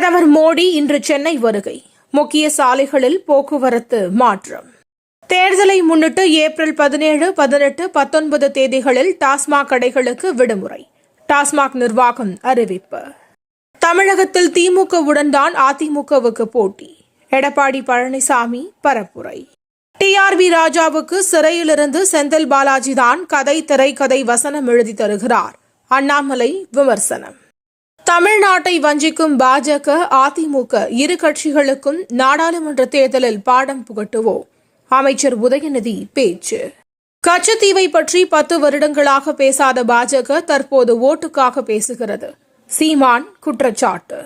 பிரதமர் மோடி இன்று சென்னை வருகை. முக்கிய சாலைகளில் போக்குவரத்து மாற்றம். தேர்தலை முன்னிட்டு ஏப்ரல் பதினேழு பதினெட்டு பத்தொன்பது தேதிகளில் டாஸ்மாக் கடைகளுக்கு விடுமுறை. டாஸ்மாக் நிர்வாகம் அறிவிப்பு. தமிழகத்தில் திமுகவுடன் தான் அதிமுகவுக்கு போட்டி. எடப்பாடி பழனிசாமி பரப்புரை. டிஆர்பி ராஜாவுக்கு சிறையிலிருந்து செந்தில் பாலாஜி தான் கதை திரைக்கதை வசனம் எழுதி தருகிறார். அண்ணாமலை விமர்சனம். தமிழ்நாட்டை வஞ்சிக்கும் பாஜக அதிமுக இரு கட்சிகளுக்கும் நாடாளுமன்ற தேர்தலில் பாடம் புகட்டுவோம். அமைச்சர் உதயநிதி பேச்சு. கச்சத்தீவை பற்றி பத்து வருடங்களாக பேசாத பாஜக தற்போது ஓட்டுக்காக பேசுகிறது. சீமான் குற்றச்சாட்டு.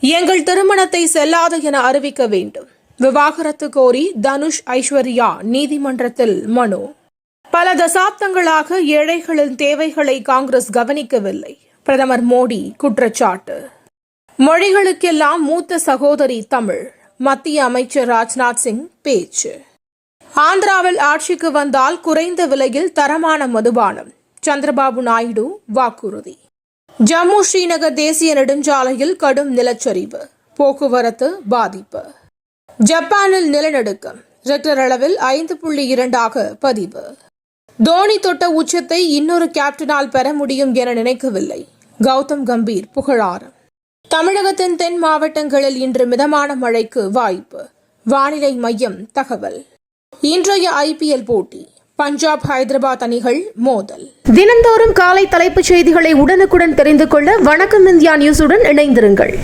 எங்கள் திருமணத்தை செல்லாது என அறிவிக்க வேண்டும். விவாகரத்து கோரி தனுஷ் ஐஸ்வர்யா நீதிமன்றத்தில் மனு. பல தசாப்தங்களாக ஏழைகளின் தேவைகளை காங்கிரஸ் கவனிக்கவில்லை. பிரதமர் மோடி குற்றச்சாட்டு. மொழிகளுக்கெல்லாம் மூத்த சகோதரி தமிழ். மத்திய அமைச்சர் ராஜ்நாத் சிங் பேச்சு. ஆந்திராவில் ஆட்சிக்கு வந்தால் குறைந்த விலையில் தரமான மதுபானம். சந்திரபாபு நாயுடு வாக்குறுதி. ஜம்மு ஸ்ரீநகர் தேசிய நெடுஞ்சாலையில் கடும் நிலச்சரிவு. போக்குவரத்து பாதிப்பு. ஜப்பானில் நிலநடுக்கம். ரெக்டர் அளவில் ஐந்து புள்ளி இரண்டாக பதிவு. தோனி தொட்ட உச்சத்தை இன்னொரு கேப்டனால் பெற முடியும் என நினைக்கவில்லை. கௌதம் கம்பீர் புகழார் தமிழகத்தின் தென் மாவட்டங்களில் இன்று மிதமான மழைக்கு வாய்ப்பு. வானிலை மையம் தகவல். இன்றைய ஐபிஎல் போட்டி பஞ்சாப் ஹைதராபாத் அணிகள் மோதல். தினந்தோறும் காலை தலைப்புச் செய்திகளை உடனுக்குடன் தெரிந்து கொள்ள வணக்கம் இந்தியா நியூஸுடன் இணைந்திருங்கள்.